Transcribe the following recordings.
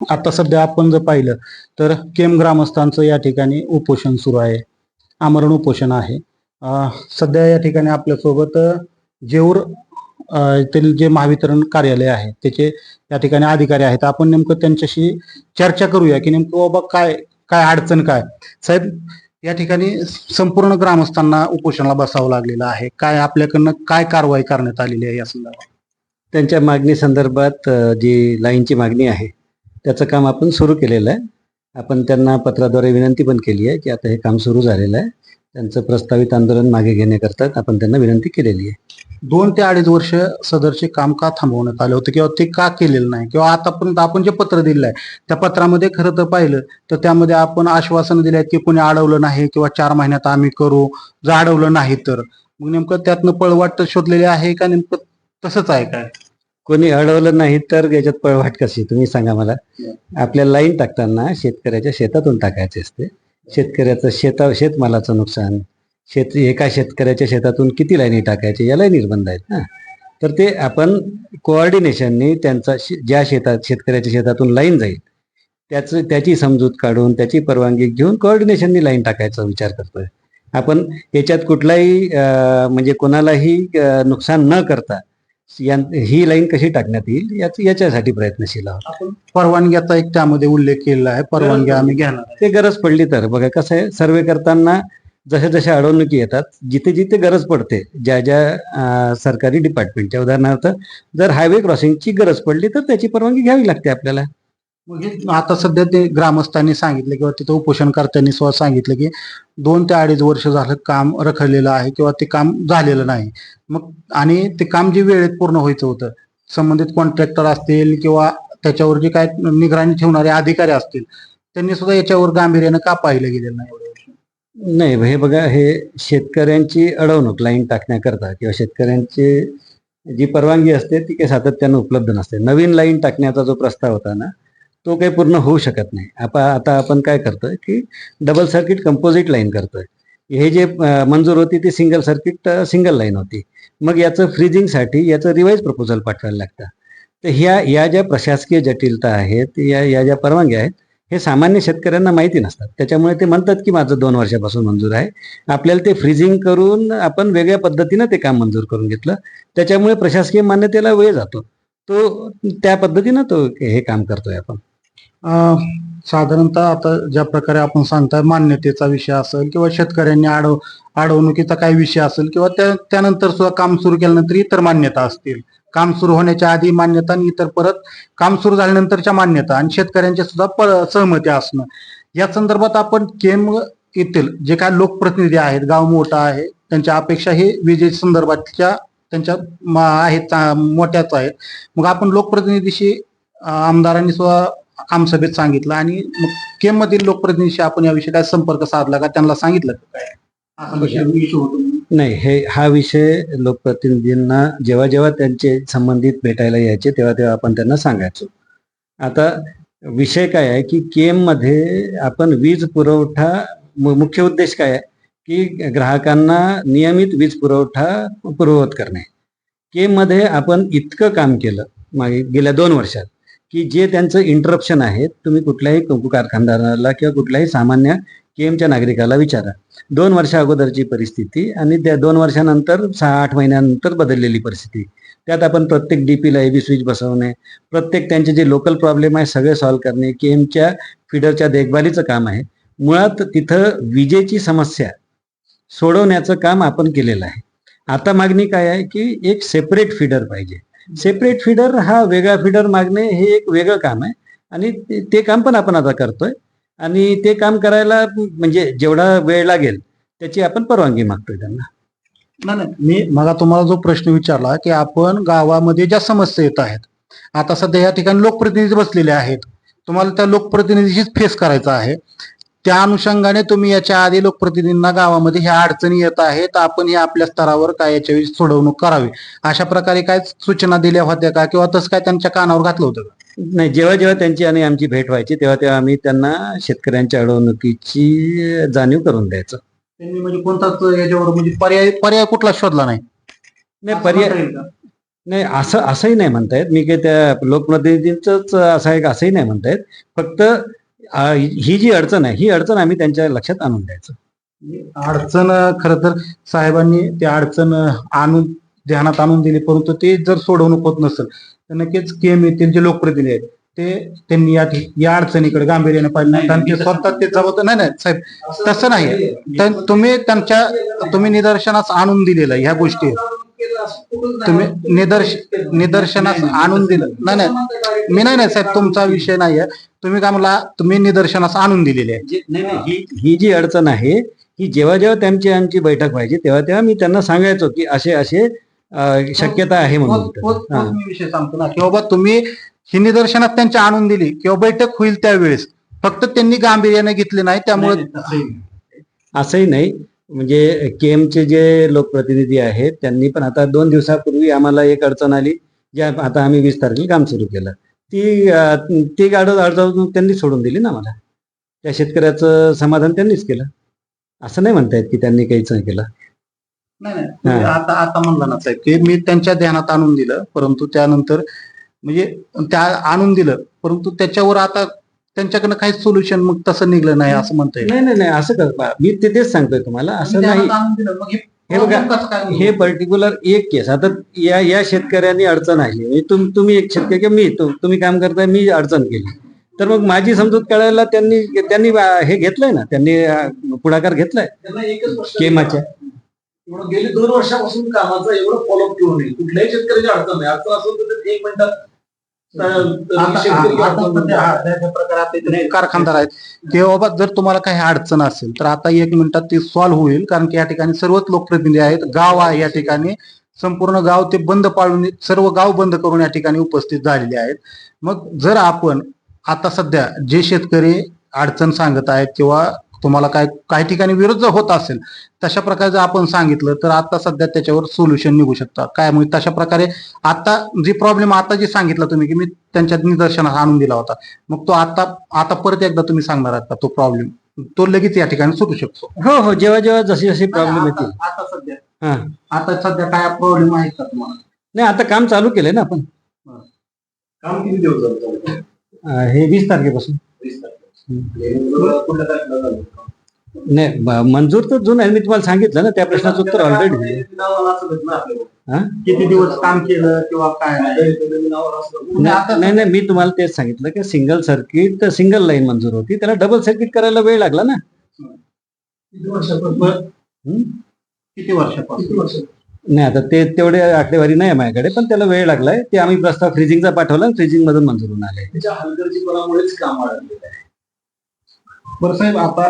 आता सध्या आपण जर पाहिलं तर केम ग्रामस्थांचं या ठिकाणी उपोषण सुरू आहे. आमरण उपोषण आहे. सध्या या ठिकाणी आपल्यासोबत जेऊर येथील जे महावितरण कार्यालय आहे त्याचे या ठिकाणी अधिकारी आहेत. आपण नेमकं त्यांच्याशी चर्चा करूया की नेमकं बाबा काय काय अडचण काय? साहेब या ठिकाणी संपूर्ण ग्रामस्थांना उपोषणाला बसावं लागलेलं आहे. काय आपल्याकडनं काय कारवाई करण्यात आलेली आहे या संदर्भात? त्यांच्या मागणी संदर्भात जी लाईनची मागणी आहे त्याचं काम आपण सुरू केलेलं आहे. आपण त्यांना पत्राद्वारे विनंती पण केली आहे की आता हे काम सुरू झालेलं आहे. त्यांचं प्रस्तावित आंदोलन मागे घेण्याकरता आपण त्यांना विनंती केलेली आहे. दोन ते अडीच वर्ष सदरचे काम का थांबवण्यात आलं होतं किंवा ते का केलेलं नाही? किंवा आतापर्यंत आपण जे पत्र दिलं आहे त्या पत्रामध्ये खरं तर पाहिलं तर त्यामध्ये आपण आश्वासन दिले आहेत की कोणी अडवलं नाही किंवा चार महिन्यात आम्ही करू जर अडवलं नाही तर. मग नेमकं त्यातनं पळवाट शोधलेली आहे का? नेमकं तसंच आहे काय? कोणी अडवलं नाही तर याच्यात पळवाट कशी? तुम्ही सांगा मला. आपल्या लाईन टाकताना शेतकऱ्याच्या शेतातून टाकायचे असते. शेतकऱ्याचं शेता शेतमालाचं नुकसान. शेत एका शेतकऱ्याच्या शेतातून किती लाईनी टाकायचे? यालाही निर्बंध आहेत ना. तर ते आपण कोऑर्डिनेशननी त्यांचा शे- ज्या शेतात शेतकऱ्याच्या शेतातून लाईन जाईल त्याचं त्याची समजूत काढून त्याची परवानगी घेऊन कोऑर्डिनेशननी लाईन टाकायचा विचार करतोय. आपण याच्यात कुठलाही म्हणजे कोणालाही नुकसान न करता ही लाईन कशी टाकण्यात येईल? याच- याच्यासाठी प्रयत्नशील आहोत. परवानग्याचा एक त्यामध्ये उल्लेख केलेला आहे. परवानगी आम्ही घेणार ते गरज पडली तर. बघा कसं आहे सर्वे करताना जशा जशा अडवणुकी येतात जिथे जिथे गरज पडते ज्या ज्या सरकारी डिपार्टमेंटच्या उदाहरणार्थ जर हायवे क्रॉसिंगची गरज पडली तर त्याची परवानगी घ्यावी लागते आपल्याला. आता सध्या ते ग्रामस्थांनी सांगितलं किंवा तिथं उपोषणकर्त्यांनी स्वतः सांगितलं की दोन ते अडीच वर्ष झालं काम रखडलेलं आहे किंवा ते काम झालेलं नाही. मग आणि ते काम जे वेळेत पूर्ण व्हायचं होतं संबंधित कॉन्ट्रॅक्टर असतील किंवा त्याच्यावर जे काय निगराणी ठेवणारे अधिकारी असतील त्यांनी सुद्धा याच्यावर गांभीर्यानं का पाहिलं गेलेलं नाही एवढं? नाही हे बघा हे शेतकऱ्यांची अडवणूक लाईन टाकण्याकरता किंवा शेतकऱ्यांची जी परवानगी असते ती काही सातत्यानं उपलब्ध नसते. नवीन लाईन टाकण्याचा जो प्रस्ताव होता ना तो काही पूर्ण होऊ शकत नाही. आपण आता आपण काय करतोय की डबल सर्किट कंपोजिट लाईन करतोय. हे जे मंजूर होती ती सिंगल सर्किट सिंगल लाईन होती. मग याचं फ्रीजिंगसाठी याचं रिवाईज प्रपोजल पाठवायला लागतं. तर ह्या या ज्या प्रशासकीय जटिलता आहेत या या ज्या परवानग्या आहेत हे सामान्य शेतकऱ्यांना माहिती नसतात. त्याच्यामुळे ते म्हणतात की माझं दोन वर्षापासून मंजूर आहे. आपल्याला ते फ्रीजिंग करून आपण वेगळ्या पद्धतीनं ते काम मंजूर करून घेतलं. त्याच्यामुळे प्रशासकीय मान्यतेला वेळ जातो. तो त्या पद्धतीनं तो हे काम करतोय आपण. साधारणतः आता ज्या प्रकारे आपण सांगताय मान्यतेचा विषय असेल किंवा शेतकऱ्यांनी आडव अडवणुकीचा काही विषय असेल किंवा त्या त्यानंतर सुद्धा काम सुरू केल्यानंतर इतर मान्यता असतील. काम सुरू होण्याच्या आधी मान्यता आणि इतर परत काम सुरू झाल्यानंतरच्या मान्यता आणि शेतकऱ्यांच्या सुद्धा सहमती असणं. या संदर्भात आपण केम येथील जे काय लोकप्रतिनिधी आहेत गाव मोठा आहे त्यांच्या अपेक्षा हे विजेच्या संदर्भातच्या त्यांच्या मा- आहेत मोठ्याच आहेत. मग आपण लोकप्रतिनिधीशी आमदारांनी सुद्धा आमसभेत सांगितलं आणि मग केम मधील लोकप्रतिनिधीशी आपण याविषयी काय संपर्क साधला का त्यांना सांगितलं का काय? होतो म्हणून? नाही हे हा विषय लोकप्रतिनिधींना जेव्हा जेव्हा त्यांचे संबंधित भेटायला यायचे तेव्हा तेव्हा आपण त्यांना सांगायचो. आता विषय काय आहे की केममध्ये आपण वीज पुरवठा मुख्य उद्देश काय आहे? की ग्राहकांना नियमित वीज पुरवठा पुरवत करणे. केममध्ये आपण इतकं काम केलं मागे गेल्या दोन वर्षात की जे त्यांचं इंटरप्शन आहे तुम्ही कुठल्याही कुंकू कारखानदाराला किंवा कुठल्याही सामान्य केमच्या नागरिकाला विचारा. दोन वर्षा अगोदरची परिस्थिती आणि त्या दोन वर्षानंतर सहा आठ महिन्यानंतर बदललेली परिस्थिती. त्यात आपण प्रत्येक डीपीला बी स्विच बसवणे प्रत्येक त्यांचे जे लोकल प्रॉब्लेम आहे सगळे सॉल्व्ह करणे केमच्या फिडरच्या देखभालीचं काम आहे. मुळात तिथं विजेची समस्या सोडवण्याचं काम आपण केलेलं आहे. आता मागणी काय आहे की एक सेपरेट फिडर पाहिजे. सेपरेट फिडर हा वेगळा फिडर मागणे हे एक वेगळं काम आहे. आणि ते- काम पण आपण आता करतोय. आणि ते काम करायला म्हणजे जेवढा वेळ लागेल त्याची आपण परवानगी मागतोय त्यांना. नाही मी मला तुम्हाला जो प्रश्न विचारला की आपण गावामध्ये ज्या समस्या येत आहेत आता सध्या या ठिकाणी लोकप्रतिनिधी बसलेले आहेत. तुम्हाला त्या लोकप्रतिनिधीशीच फेस करायचा आहे. त्या अनुषंगाने तुम्ही याच्या आधी लोकप्रतिनिधींना गावामध्ये ह्या अडचणी येत आहेत आपण हे आपल्या स्तरावर काय याच्याविषयी सोडवणूक करावी? अशा प्रकारे काय सूचना दिल्या होत्या का? किंवा तसं काय त्यांच्या कानावर घातलं होतं का? नाही जेव्हा जेव्हा त्यांची आणि आमची भेट व्हायची तेव्हा तेव्हा आम्ही त्यांना शेतकऱ्यांच्या अडवणुकीची जाणीव करून द्यायचं. त्यांनी म्हणजे कोणताच याच्यावर म्हणजे पर्याय पर्याय कुठला शोधला नाही? नाही पर्याय नाही असं असंही नाही म्हणतायत मी काही त्या लोकप्रतिनिधींच असं आहे का असंही नाही म्हणतायत फक्त ही जी अडचण आहे ही अडचण आम्ही त्यांच्या लक्षात आणून द्यायचं. अडचण खर तर साहेबांनी ते अडचण आणून ध्यानात आणून दिली परंतु ते जर सोडवणूक होत नसेल तर नक्कीच केम येथील जे लोकप्रतिनिधी आहेत ते त्यांनी या या अडचणीकडे गांभीर्याने नाही. कारण ते स्वतः ते जबाबदार नाही नाही साहेब तसं नाही. तर तुम्ही त्यांच्या तुम्ही निदर्शनास आणून दिलेलं आहे ह्या गोष्टी. तुम्ही निदर्श निदर्शनास आणून दिलं. नाही नाही. मी नाही नाही साहेब तुमचा विषय नाही आहे तुम्ही काय मला तुम्ही निदर्शनास आणून दिलेले आहे. ही जी अडचण आहे ही जेव्हा जेव्हा त्यांची आमची बैठक व्हायची तेव्हा तेव्हा मी त्यांना सांगायचो की असे असे शक्यता आहे म्हणून. हा. विषय सांगतो ना. की बाबा तुम्ही ही निदर्शनात त्यांच्या आणून दिली किंवा बैठक होईल त्यावेळेस. फक्त त्यांनी गांभीर्याने घेतले नाही त्यामुळे असंही नाही. म्हणजे केमचे जे लोकप्रतिनिधी आहेत त्यांनी पण आता दोन दिवसापूर्वी आम्हाला एक अडचण आली ज्या आता आम्ही वीस तारखेला काम सुरू केलं. ती ती गाडं अडचण त्यांनी सोडून दिली ना मला त्या शेतकऱ्याचं समाधान त्यांनीच केलं. असं नाही म्हणतायत की त्यांनी काहीच नाही केलं. नाही आता आता म्हणला ना साहेब की मी त्यांच्या ध्यानात आणून दिलं परंतु त्यानंतर म्हणजे त्या आणून दिलं. परंतु त्याच्यावर आता त्यांच्याकडनं काही सोल्युशन मग तसं निघलं नाही असं म्हणता येईल. नाही नाही नाही असं कर बा- मी ते तेच सांगतोय तुम्हाला असं नाही. हे बघा, हे पर्टिक्युलर एक केस आता या या शेतकऱ्यांनी अडचण आली. म्हणजे तुम तुम्ही एक शेतकरी किंवा मी तु- तुम्ही काम करताय मी अडचण केली. तर मग माझी समजूत कळायला त्यांनी त्यांनी हे घेतलंय ना त्यांनी पुढाकार घेतलाय. त्यांना एकच प्रश्न केमाच्या. एवढं गेली दोन वर्षापासून कामाचा एवढं फॉलोअप नये. कुठल्याही शेतकऱ्याची अडचण नाही. अडचण असेल तर ते एक मिनिटात अडचण कारखानदार आहेत. की बाबा जर तुम्हाला काही अडचण असेल तर आता एक मिनिटात ती सॉल्व्ह होईल कारण की या ठिकाणी सर्वच लोकप्रतिनिधी आहेत. गाव आहे या ठिकाणी. संपूर्ण गाव ते बंद पाळून सर्व गाव बंद करून या ठिकाणी उपस्थित झालेले आहेत. मग जर आपण आता सध्या जे शेतकरी अडचण सांगत आहेत किंवा तुम्हाला काय काही ठिकाणी विरोध जर होत असेल तशा प्रकारे जर आपण सांगितलं तर आता सध्या त्याच्यावर सोल्युशन निघू शकतं. काय म्हणजे तशा प्रकारे आता जी प्रॉब्लेम आता जे सांगितलं तुम्ही की मी त्यांच्या निदर्शनास आणून दिला होता मग तो आता आता परत एकदा तुम्ही सांगणार आहात का तो प्रॉब्लेम तो लगेच या ठिकाणी सुटू शकतो. हो हो जेव्हा जेव्हा जसे जसे प्रॉब्लेम येतील. आता सध्या. हा. आता सध्या काय प्रॉब्लेम आहे का तुम्हाला? नाही आता काम चालू केलंय ना आपण. काम किती दिवस हे वीस तारखेपासून. वीस तारखेला. नाही मंजूर तर जुन आहे. मी तुम्हाला सांगितलं ना त्या प्रश्नाचं उत्तर ऑलरेडी. हा? किती दिवस काम केलं किंवा काय. नाही नाही, मी तुम्हाला तेच सांगितलं की सिंगल सर्किट सिंगल लाईन मंजूर होती. त्याला डबल सर्किट करायला वेळ लागला ना. किती वर्षापासून? किती? नाही आता ते तेवढे आकडेवारी नाही आहे माझ्याकडे पण त्याला वेळ लागलाय. ते आम्ही प्रस्ताव फ्रीजिंगचा पाठवला फ्रीजिंग मधून मंजूर होऊन आले. त्याच्या हलगर्जीपणामुळेच काम आहे. बरं साहेब आता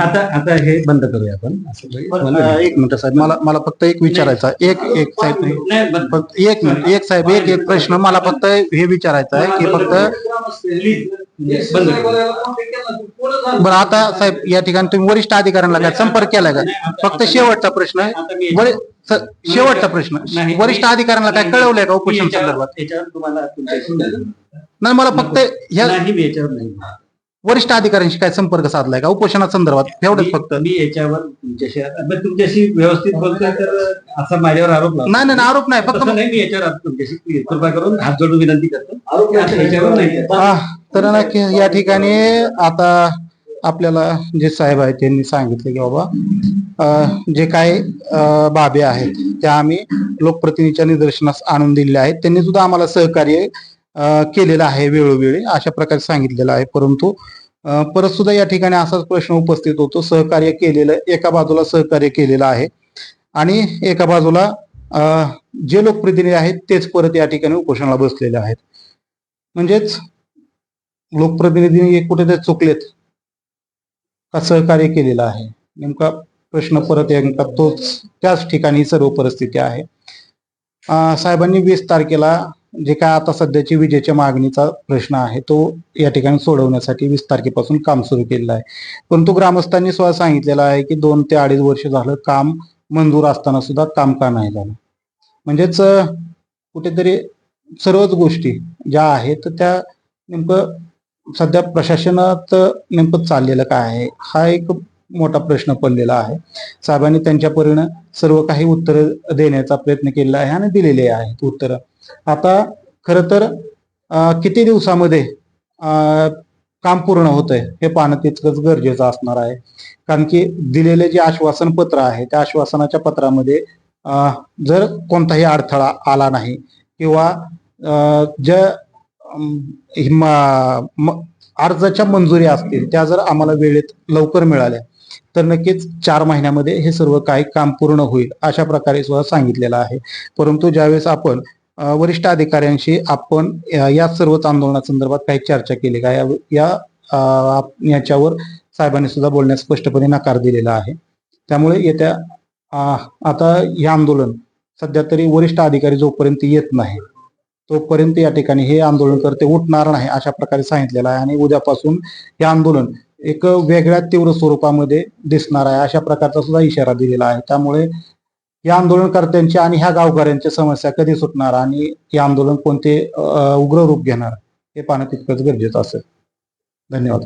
आता आता हे बंद करूया आपण. असं काही बरं, मला- अं, एक मिनिट साहेब मला मला फक्त एक विचारायचं. एक एक साहेब नाही, बंद- फक्त एक मिनिट एक साहेब एक एक प्रश्न. मला फक्त हे विचारायचं आहे की फक्त बंद बरं आता साहेब या ठिकाणी तुम्ही वरिष्ठ अधिकाऱ्यांना काय संपर्क केलाय का? फक्त शेवटचा प्रश्न आहे. वरि- स- शेवटचा प्रश्न नाही. वरिष्ठ अधिकाऱ्यांना काय कळवलंय का उपोषण याच्यावर- संदर्भात? याच्यावर तुम्हाला तुमच्याशी- नाही मला फक्त ह्या नाही मी याच्यावर नाही. वरिष्ठ अधिकाऱ्यांशी काय संपर्क साधलाय का? उपोषणा संदर्भात एवढंच फक्त. मी याच्यावर तुमच्याशी तुमच्याशी व्यवस्थित बोलतोय तर असा माझ्यावर आरोप. नाही नाही नाही, आरोप नाही फक्त तसं नाही मी याच्यावर आता तुमच्याशी कृपा करून हात जोडून विनंती करतो. आरोप आता याच्यावर नाही. तर नक्की या ठिकाणी आता आपल्याला जे साहेब आहेत त्यांनी सांगितले की बाबा जे काही अ, बाबी आहेत त्या आम्ही लोकप्रतिनिधीच्या निदर्शनास आणून दिलेल्या आहेत. त्यांनी सुद्धा आम्हाला सहकार्य केलेलं आहे वेळोवेळी अशा प्रकारे सांगितलेलं आहे. परंतु परत सुद्धा या ठिकाणी असाच प्रश्न उपस्थित होतो. सहकार्य केलेलं एका बाजूला सहकार्य केलेलं आहे आणि एका बाजूला जे लोकप्रतिनिधी आहेत तेच परत या ठिकाणी उपोषणाला बसलेले आहेत. म्हणजेच लोकप्रतिनिधी कुठेतरी चुकलेत का सहकार्य केलेलं आहे? नेमका प्रश्न परत नेमका तोच त्याच ठिकाणी सर्व परिस्थिती आहे. साहेबांनी वीस तारखेला जे काय आता सध्याची विजेच्या मागणीचा प्रश्न आहे तो या ठिकाणी सोडवण्यासाठी वीस तारखेपासून काम सुरू केलेलं आहे. परंतु ग्रामस्थांनी स्वतः सांगितलेलं आहे की दोन ते अडीच वर्ष झालं काम मंजूर असताना सुद्धा काम का नाही झालं. म्हणजेच कुठेतरी सर्वच गोष्टी ज्या आहेत त्या नेमकं सध्या प्रशासनात नेमकं चाललेलं काय आहे हा एक मोठा प्रश्न पडलेला आहे. साहेबांनी त्यांच्या परीनं सर्व काही उत्तर देण्याचा प्रयत्न केलेला आहे आणि दिलेले आहेत उत्तर. आता खर तर किती दिवसामध्ये काम पूर्ण होतंय हे पाहणं तितकंच गरजेचं असणार आहे. कारण की दिलेले जे आश्वासन पत्र आहे त्या आश्वासनाच्या पत्रामध्ये जर कोणताही अडथळा आला नाही किंवा ज्या मा- अर्जाच्या मंजुरी असतील त्या जर आम्हाला वेळेत लवकर मिळाल्या तर नक्कीच चार महिन्यामध्ये हे सर्व काही काम पूर्ण होईल अशा प्रकारे सुद्धा सांगितलेलं आहे. परंतु ज्यावेळेस आपण वरिष्ठ अधिकाऱ्यांशी आपण या सर्वच आंदोलनासंदर्भात काही चर्चा केली का या- या याच्यावर साहेबांनी सुद्धा बोलण्यास स्पष्टपणे नकार दिलेला आहे. त्यामुळे येत्या आता हे आंदोलन सध्या तरी वरिष्ठ अधिकारी जोपर्यंत येत नाही तोपर्यंत या ठिकाणी हे आंदोलनकर्ते उठणार नाही अशा प्रकारे सांगितलेलं आहे. आणि उद्यापासून हे आंदोलन एक वेगळ्या तीव्र स्वरूपामध्ये दिसणार आहे. अशा प्रकारचा सुद्धा इशारा दिलेला आहे. त्यामुळे या आंदोलनकर्त्यांची आणि ह्या गावकऱ्यांच्या समस्या कधी सुटणार आणि हे आंदोलन कोणते उग्र रूप घेणार हे पाहणं तितकंच गरजेचं असेल. धन्यवाद.